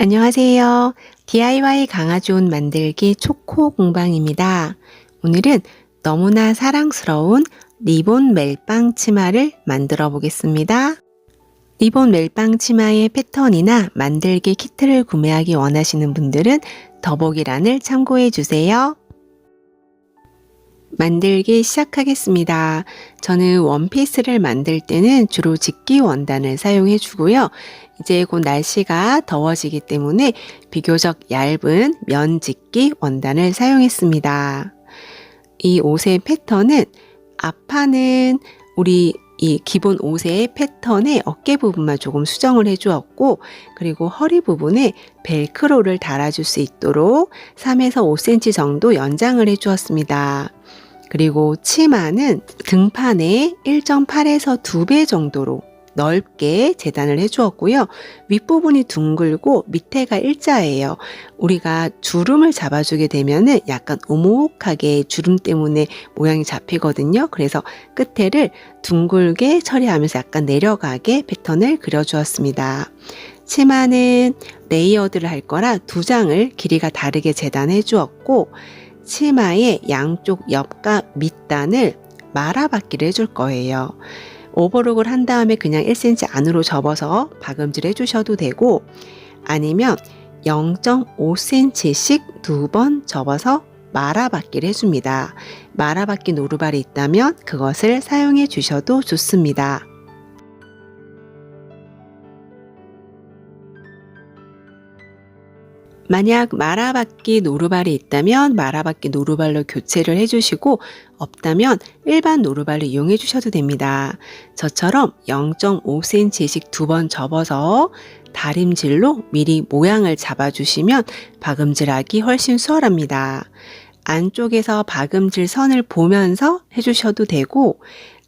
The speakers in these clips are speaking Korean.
안녕하세요. DIY 강아지 옷 만들기 초코 공방입니다. 오늘은 너무나 사랑스러운 리본 멜빵 치마를 만들어 보겠습니다. 리본 멜빵 치마의 패턴이나 만들기 키트를 구매하기 원하시는 분들은 더보기란을 참고해 주세요. 만들기 시작하겠습니다. 저는 원피스를 만들 때는 주로 직기 원단을 사용해 주고요. 이제 곧 날씨가 더워지기 때문에 비교적 얇은 면 직기 원단을 사용했습니다. 이 옷의 패턴은 앞판은 우리 이 기본 옷의 패턴의 어깨 부분만 조금 수정을 해 주었고 그리고 허리 부분에 벨크로를 달아줄 수 있도록 3에서 5cm 정도 연장을 해 주었습니다. 그리고 치마는 등판에 1.8에서 2배 정도로 넓게 재단을 해주었고요. 윗부분이 둥글고 밑에가 일자예요. 우리가 주름을 잡아주게 되면은 약간 오목하게 주름 때문에 모양이 잡히거든요. 그래서 끝에를 둥글게 처리하면서 약간 내려가게 패턴을 그려주었습니다. 치마는 레이어드를 할 거라 두 장을 길이가 다르게 재단해 주었고 치마의 양쪽 옆과 밑단을 말아받기를 해줄 거예요. 오버록을 한 다음에 그냥 1cm 안으로 접어서 박음질 해주셔도 되고 아니면 0.5cm씩 두 번 접어서 말아받기를 해줍니다. 말아받기 노루발이 있다면 그것을 사용해 주셔도 좋습니다. 만약 말아받기 노루발이 있다면 말아받기 노루발로 교체를 해주시고 없다면 일반 노루발을 이용해 주셔도 됩니다. 저처럼 0.5cm씩 두 번 접어서 다림질로 미리 모양을 잡아주시면 박음질하기 훨씬 수월합니다. 안쪽에서 박음질 선을 보면서 해주셔도 되고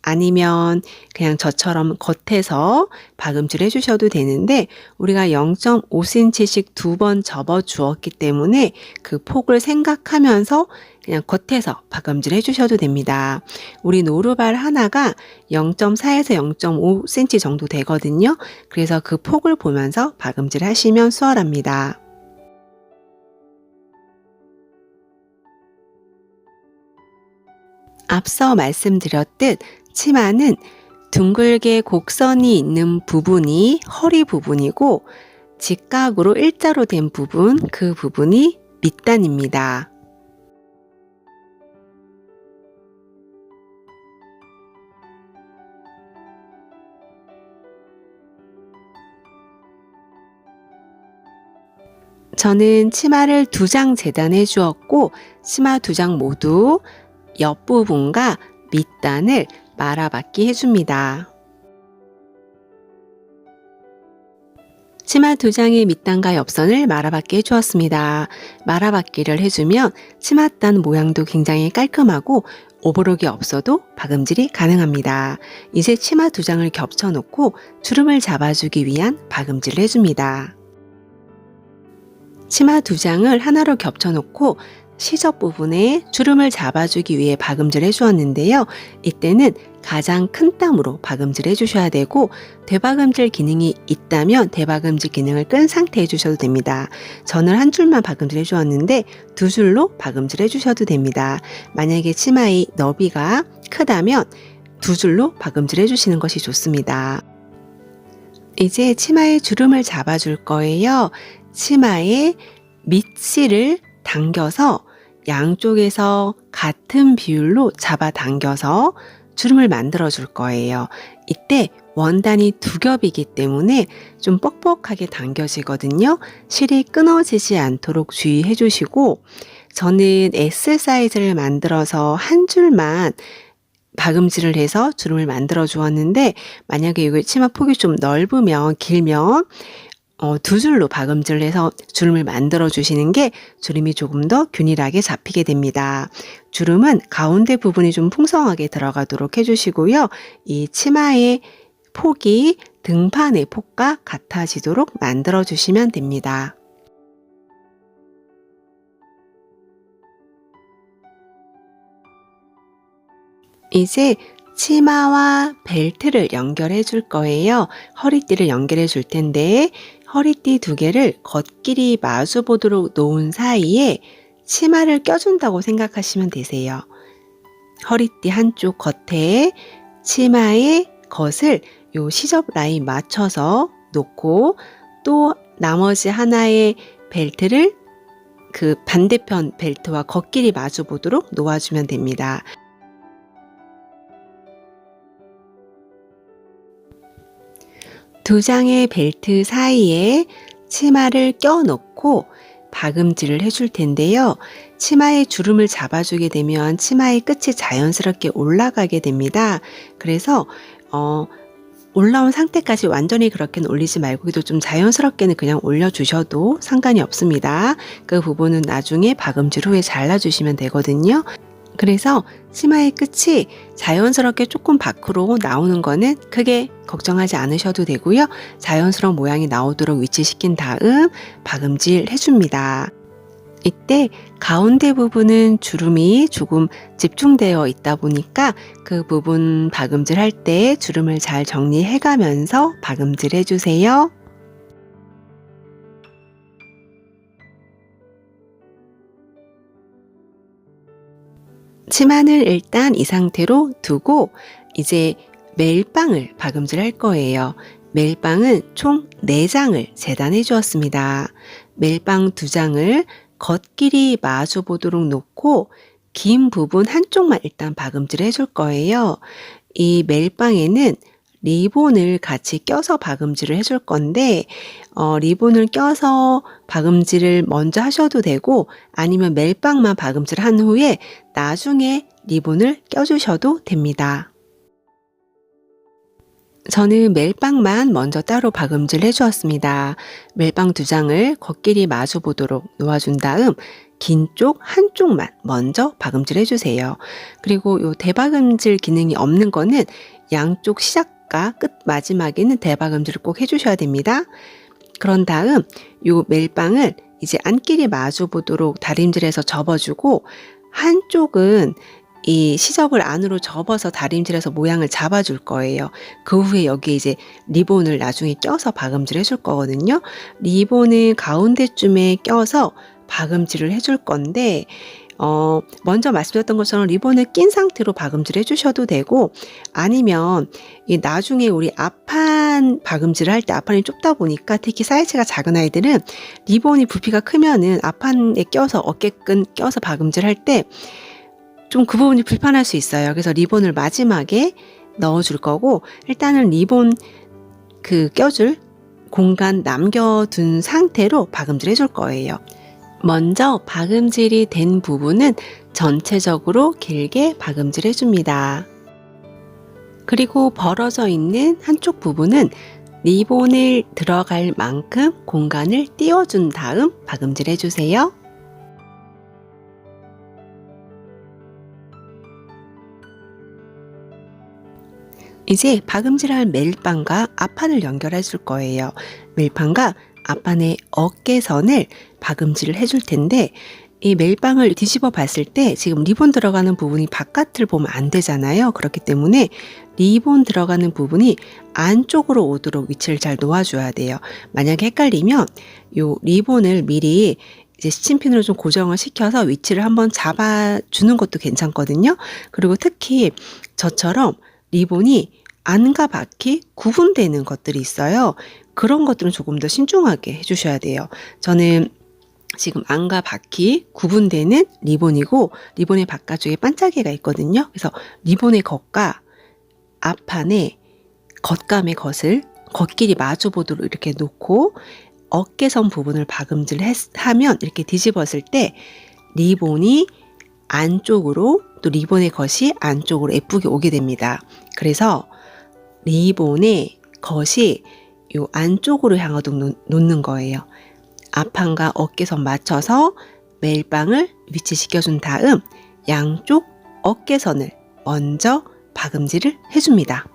아니면 그냥 저처럼 겉에서 박음질 해주셔도 되는데 우리가 0.5cm씩 두 번 접어 주었기 때문에 그 폭을 생각하면서 그냥 겉에서 박음질 해주셔도 됩니다. 우리 노루발 하나가 0.4에서 0.5cm 정도 되거든요. 그래서 그 폭을 보면서 박음질 하시면 수월합니다. 앞서 말씀드렸듯 치마는 둥글게 곡선이 있는 부분이 허리 부분이고 직각으로 일자로 된 부분, 그 부분이 밑단입니다. 저는 치마를 두 장 재단해 주었고, 치마 두 장 모두 옆부분과 밑단을 말아받기 해줍니다. 치마 두 장의 밑단과 옆선을 말아받기 해주었습니다. 말아받기를 해주면 치맛단 모양도 굉장히 깔끔하고 오버록이 없어도 박음질이 가능합니다. 이제 치마 두 장을 겹쳐놓고 주름을 잡아주기 위한 박음질을 해줍니다. 치마 두 장을 하나로 겹쳐놓고 시접 부분에 주름을 잡아주기 위해 박음질 해주었는데요. 이때는 가장 큰 땀으로 박음질 해주셔야 되고 대박음질 기능이 있다면 대박음질 기능을 끈 상태 해주셔도 됩니다. 저는 한 줄만 박음질 해주었는데 두 줄로 박음질 해주셔도 됩니다. 만약에 치마의 너비가 크다면 두 줄로 박음질 해주시는 것이 좋습니다. 이제 치마의 주름을 잡아줄 거예요. 치마의 밑실을 당겨서 양쪽에서 같은 비율로 잡아 당겨서 주름을 만들어 줄 거예요. 이때 원단이 두 겹이기 때문에 좀 뻑뻑하게 당겨지거든요. 실이 끊어지지 않도록 주의해 주시고 저는 S 사이즈를 만들어서 한 줄만 박음질을 해서 주름을 만들어 주었는데 만약에 이거 치마 폭이 좀 넓으면 길면 어, 두 줄로 박음질을 해서 주름을 만들어 주시는 게 주름이 조금 더 균일하게 잡히게 됩니다. 주름은 가운데 부분이 좀 풍성하게 들어가도록 해주시고요. 이 치마의 폭이 등판의 폭과 같아지도록 만들어 주시면 됩니다. 이제 치마와 벨트를 연결해 줄 거예요. 허리띠를 연결해 줄 텐데 허리띠 두 개를 겉길이 마주보도록 놓은 사이에 치마를 껴준다고 생각하시면 되세요. 허리띠 한쪽 겉에 치마의 겉을 요 시접 라인 맞춰서 놓고 또 나머지 하나의 벨트를 그 반대편 벨트와 겉길이 마주 보도록 놓아주면 됩니다. 두 장의 벨트 사이에 치마를 껴놓고 박음질을 해줄 텐데요. 치마의 주름을 잡아주게 되면 치마의 끝이 자연스럽게 올라가게 됩니다. 그래서 어, 올라온 상태까지 완전히 그렇게는 올리지 말고 그래도 좀 자연스럽게는 그냥 올려주셔도 상관이 없습니다. 그 부분은 나중에 박음질 후에 잘라주시면 되거든요. 그래서 치마의 끝이 자연스럽게 조금 밖으로 나오는 거는 크게 걱정하지 않으셔도 되고요. 자연스러운 모양이 나오도록 위치시킨 다음 박음질 해줍니다. 이때 가운데 부분은 주름이 조금 집중되어 있다 보니까 그 부분 박음질 할 때 주름을 잘 정리해 가면서 박음질 해주세요. 치마는 일단 이 상태로 두고 이제 멜빵을 박음질 할 거예요. 멜빵은 총 4장을 재단해 주었습니다. 멜빵 2장을 겉길이 마주 보도록 놓고 긴 부분 한쪽만 일단 박음질 해줄 거예요. 이 멜빵에는 리본을 같이 껴서 박음질을 해줄 건데 어, 리본을 껴서 박음질을 먼저 하셔도 되고 아니면 멜빵만 박음질 한 후에 나중에 리본을 껴주셔도 됩니다. 저는 멜빵만 먼저 따로 박음질 해주었습니다. 멜빵 두 장을 겉길이 마주 보도록 놓아준 다음 긴 쪽 한쪽만 먼저 박음질 해주세요. 그리고 요 대박음질 기능이 없는 거는 양쪽 시작 과끝 마지막에는 대박음질을 꼭 해주셔야 됩니다. 그런 다음 요 멜빵을 이제 안끼리 마주 보도록 다림질해서 접어주고 한쪽은 이 시접을 안으로 접어서 다림질해서 모양을 잡아줄 거예요. 그 후에 여기에 이제 리본을 나중에 껴서 박음질 해줄 거거든요. 리본을 가운데쯤에 껴서 박음질을 해줄 건데, 어, 먼저 말씀드렸던 것처럼 리본을 낀 상태로 박음질 해주셔도 되고, 아니면 이 나중에 우리 앞판 박음질을 할 때 앞판이 좁다 보니까 특히 사이즈가 작은 아이들은 리본이 부피가 크면은 앞판에 껴서 어깨끈 껴서 박음질 할 때 좀 그 부분이 불편할 수 있어요. 그래서 리본을 마지막에 넣어줄 거고 일단은 리본 그 껴줄 공간 남겨둔 상태로 박음질 해줄 거예요. 먼저 박음질이 된 부분은 전체적으로 길게 박음질 해줍니다. 그리고 벌어져 있는 한쪽 부분은 리본을 들어갈 만큼 공간을 띄워준 다음 박음질 해주세요. 이제 박음질할 멜빵과 앞판을 연결해 줄 거예요. 멜빵과 앞판의 어깨선을 박음질을 해줄 텐데 이 멜빵을 뒤집어 봤을 때 지금 리본 들어가는 부분이 바깥을 보면 안 되잖아요. 그렇기 때문에 리본 들어가는 부분이 안쪽으로 오도록 위치를 잘 놓아줘야 돼요. 만약에 헷갈리면 요 리본을 미리 이제 스친핀으로 좀 고정을 시켜서 위치를 한번 잡아주는 것도 괜찮거든요. 그리고 특히 저처럼 리본이 안과 밖이 구분되는 것들이 있어요. 그런 것들은 조금 더 신중하게 해주셔야 돼요. 저는 지금 안과 밖이 구분되는 리본이고 리본의 바깥쪽에 반짝이가 있거든요. 그래서 리본의 겉과 앞판에 겉감의 겉을 겉길이 마주 보도록 이렇게 놓고 어깨선 부분을 박음질 하면 이렇게 뒤집었을 때 리본이 안쪽으로 또 리본의 겉이 안쪽으로 예쁘게 오게 됩니다. 그래서 리본의 겉이 요 안쪽으로 향하도록 놓는 거예요. 앞판과 어깨선 맞춰서 멜빵을 위치시켜준 다음 양쪽 어깨선을 먼저 박음질을 해줍니다.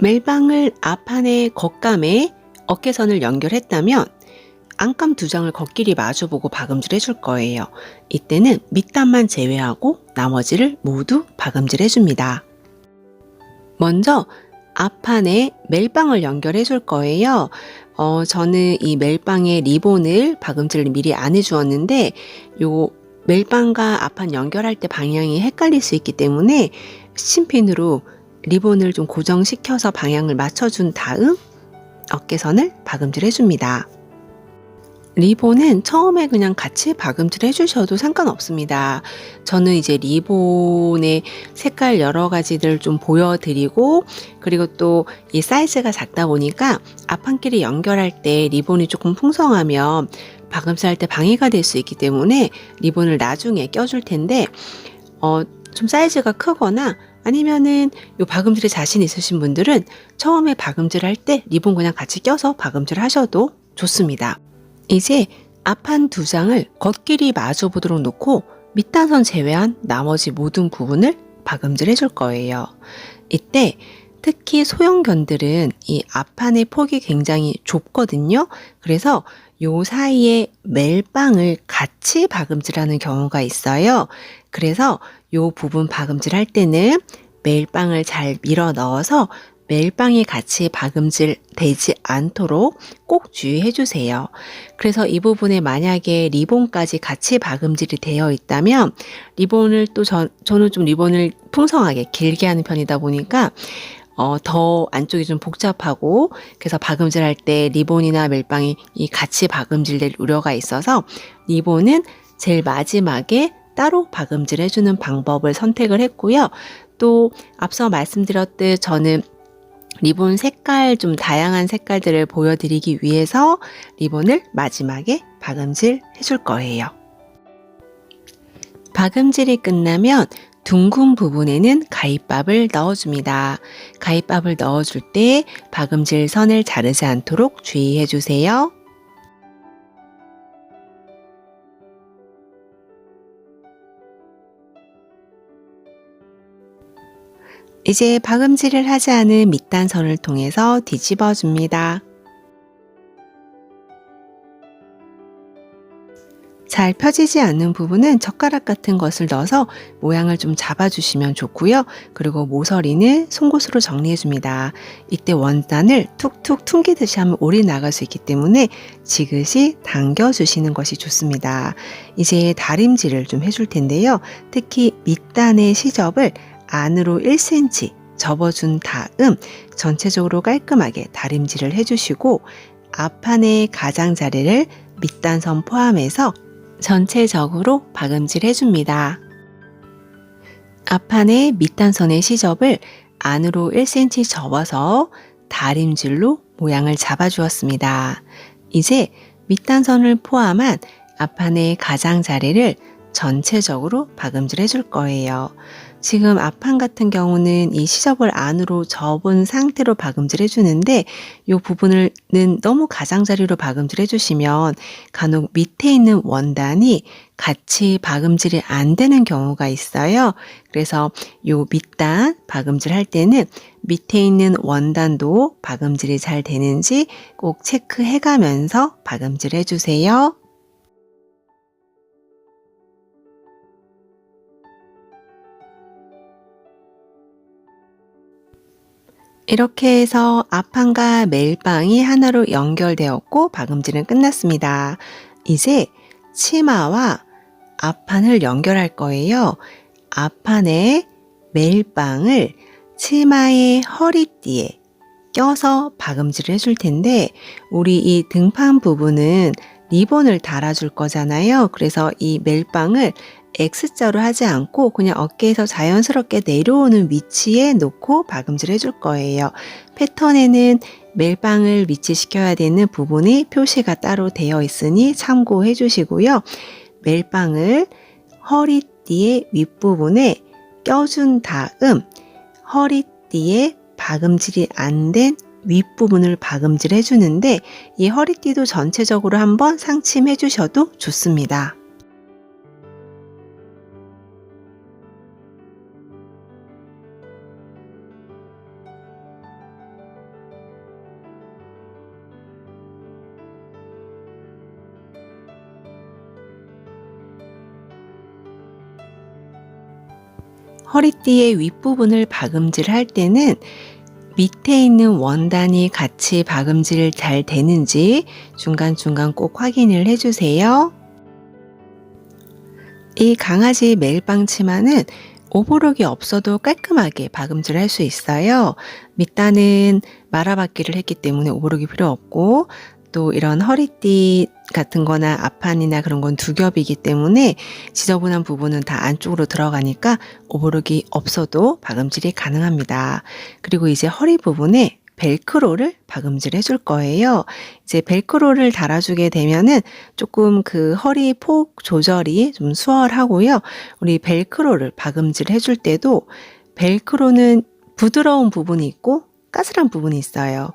멜빵을 앞판의 겉감에 어깨선을 연결했다면 안감 두 장을 겉길이 마주보고 박음질 해줄 거예요. 이때는 밑단만 제외하고 나머지를 모두 박음질 해줍니다. 먼저 앞판에 멜빵을 연결해 줄 거예요. 어, 저는 이 멜빵에 리본을 박음질을 미리 안 해주었는데, 요 멜빵과 앞판 연결할 때 방향이 헷갈릴 수 있기 때문에 스친핀으로 리본을 좀 고정시켜서 방향을 맞춰준 다음 어깨선을 박음질 해줍니다. 리본은 처음에 그냥 같이 박음질 해주셔도 상관없습니다. 저는 이제 리본의 색깔 여러 가지들 좀 보여드리고, 그리고 또 이 사이즈가 작다 보니까 앞판끼리 연결할 때 리본이 조금 풍성하면 박음질 할 때 방해가 될 수 있기 때문에 리본을 나중에 껴줄 텐데, 어, 좀 사이즈가 크거나 아니면은 요 박음질에 자신 있으신 분들은 처음에 박음질 할 때 리본 그냥 같이 껴서 박음질 하셔도 좋습니다. 이제 앞판 두 장을 겉길이 마주 보도록 놓고 밑단선 제외한 나머지 모든 부분을 박음질 해줄 거예요. 이때 특히 소형견들은 이 앞판의 폭이 굉장히 좁거든요. 그래서 요 사이에 멜빵을 같이 박음질하는 경우가 있어요. 그래서 요 부분 박음질 할 때는 멜빵을 잘 밀어 넣어서 멜빵이 같이 박음질 되지 않도록 꼭 주의해 주세요. 그래서 이 부분에 만약에 리본까지 같이 박음질이 되어 있다면 리본을 또 저, 저는 좀 리본을 풍성하게 길게 하는 편이다 보니까 어, 더 안쪽이 좀 복잡하고 그래서 박음질 할 때 리본이나 멜빵이 이 같이 박음질 될 우려가 있어서 리본은 제일 마지막에 따로 박음질 해주는 방법을 선택을 했고요. 또 앞서 말씀드렸듯 저는 리본 색깔 좀 다양한 색깔들을 보여드리기 위해서 리본을 마지막에 박음질 해줄 거예요. 박음질이 끝나면 둥근 부분에는 가위밥을 넣어줍니다. 가위밥을 넣어줄 때 박음질 선을 자르지 않도록 주의해 주세요. 이제 박음질을 하지 않은 밑단선을 통해서 뒤집어 줍니다. 잘 펴지지 않는 부분은 젓가락 같은 것을 넣어서 모양을 좀 잡아주시면 좋고요. 그리고 모서리는 송곳으로 정리해줍니다. 이때 원단을 툭툭 퉁기듯이 하면 올이 나갈 수 있기 때문에 지그시 당겨주시는 것이 좋습니다. 이제 다림질을 좀 해줄 텐데요. 특히 밑단의 시접을 안으로 1cm 접어준 다음 전체적으로 깔끔하게 다림질을 해주시고 앞판의 가장자리를 밑단선 포함해서 전체적으로 박음질 해줍니다. 앞판의 밑단선의 시접을 안으로 1cm 접어서 다림질로 모양을 잡아주었습니다. 이제 밑단선을 포함한 앞판의 가장자리를 전체적으로 박음질 해줄 거예요. 지금 앞판 같은 경우는 이 시접을 안으로 접은 상태로 박음질 해주는데 이 부분은 너무 가장자리로 박음질 해주시면 간혹 밑에 있는 원단이 같이 박음질이 안 되는 경우가 있어요. 그래서 이 밑단 박음질 할 때는 밑에 있는 원단도 박음질이 잘 되는지 꼭 체크해 가면서 박음질 해주세요. 이렇게 해서 앞판과 멜빵이 하나로 연결되었고 박음질은 끝났습니다. 이제 치마와 앞판을 연결할 거예요. 앞판에 멜빵을 치마의 허리띠에 껴서 박음질을 해줄 텐데 우리 이 등판 부분은 리본을 달아줄 거잖아요. 그래서 이 멜빵을 X자로 하지 않고 그냥 어깨에서 자연스럽게 내려오는 위치에 놓고 박음질 해줄 거예요. 패턴에는 멜빵을 위치시켜야 되는 부분이 표시가 따로 되어 있으니 참고해 주시고요. 멜빵을 허리띠의 윗부분에 껴준 다음 허리띠에 박음질이 안 된 윗부분을 박음질 해주는데 이 허리띠도 전체적으로 한번 상침해 주셔도 좋습니다. 허리띠의 윗부분을 박음질 할 때는 밑에 있는 원단이 같이 박음질 잘 되는지 중간중간 꼭 확인을 해주세요. 이 강아지 멜빵 치마는 오버록이 없어도 깔끔하게 박음질 할 수 있어요. 밑단은 말아받기를 했기 때문에 오버록이 필요 없고 또 이런 허리띠 같은 거나 앞판이나 그런 건 두 겹이기 때문에 지저분한 부분은 다 안쪽으로 들어가니까 오버록이 없어도 박음질이 가능합니다. 그리고 이제 허리 부분에 벨크로를 박음질 해줄 거예요. 이제 벨크로를 달아주게 되면은 조금 그 허리 폭 조절이 좀 수월하고요. 우리 벨크로를 박음질 해줄 때도 벨크로는 부드러운 부분이 있고 까슬한 부분이 있어요.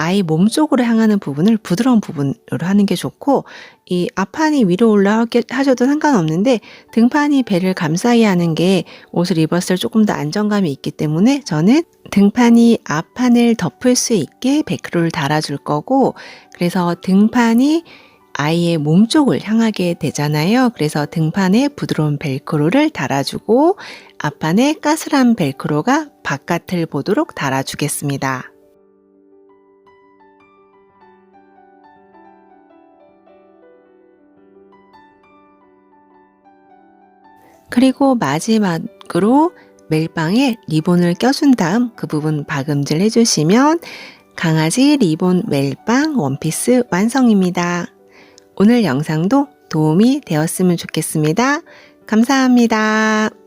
아이 몸 쪽으로 향하는 부분을 부드러운 부분으로 하는 게 좋고 이 앞판이 위로 올라가게 하셔도 상관없는데 등판이 배를 감싸게 하는 게 옷을 입었을 때 조금 더 안정감이 있기 때문에 저는 등판이 앞판을 덮을 수 있게 베크로를 달아줄 거고 그래서 등판이 아이의 몸 쪽을 향하게 되잖아요. 그래서 등판에 부드러운 벨크로를 달아주고 앞판에 까슬한 벨크로가 바깥을 보도록 달아주겠습니다. 그리고 마지막으로 멜빵에 리본을 껴준 다음 그 부분 박음질 해주시면 강아지 리본 멜빵 원피스 완성입니다. 오늘 영상도 도움이 되었으면 좋겠습니다. 감사합니다.